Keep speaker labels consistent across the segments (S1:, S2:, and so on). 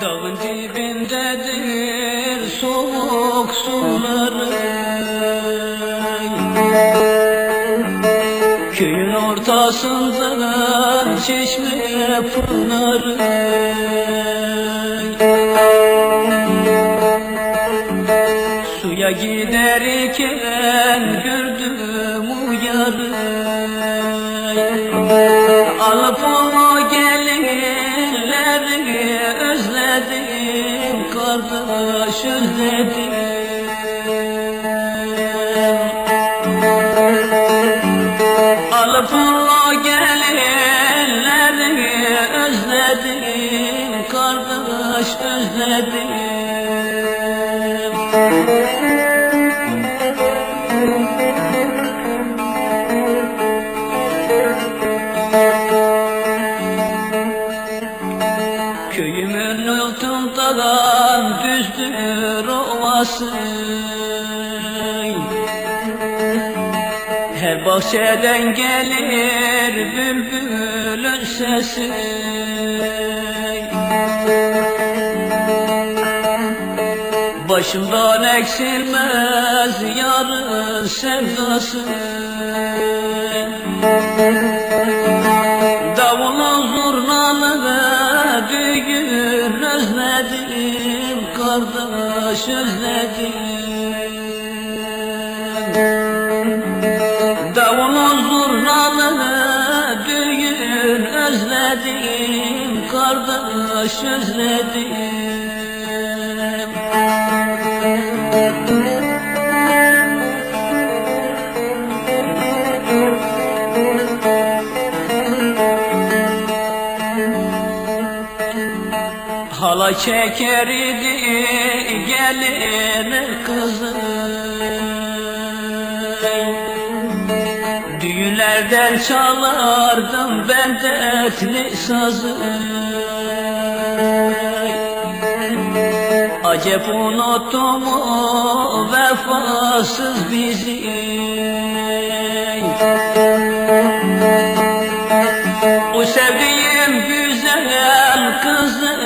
S1: Dağın dibinde dünya Ortasından çeşme pınarı Suya giderken gördüm uyarı Alıp o gelinleri özledim Kardeş özledim O gelinleri özledim Kardeş özledim Köyümün altından düzdür ovası bahçeden gelir bülbülün sesi Başımdan eksilmez yarın sevdası. Davulun zurnalı düğün özledim Kardeş özledim özledim Kardeş özledim. Hala çeker idi gelin kızı Düğünlerden çalardım ben dertli sazı. Acep unuttum o vefasız bizi. O sevdiğim güzel kızı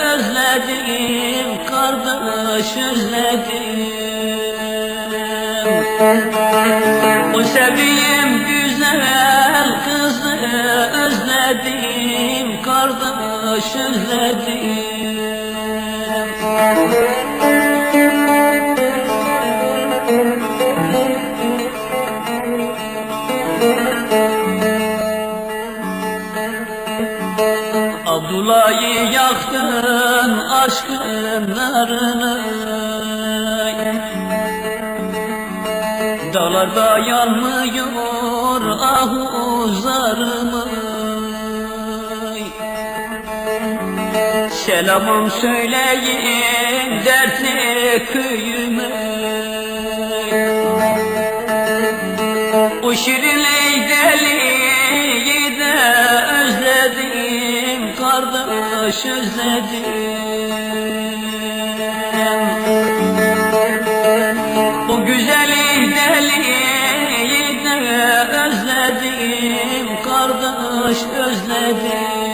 S1: özledim Kardeş özledim. O sevdiğim güzel özledim Kardeş özledim Abdullah'ı yaktın aşkın narını Dağlarda yanmıyor ahu zarımı Selamım söyleyin dertli köyüme. O şirin Leydeli'yi de özledim Kardeş özledim. O güzel Leydeli'yi de özledim Kardeş özledim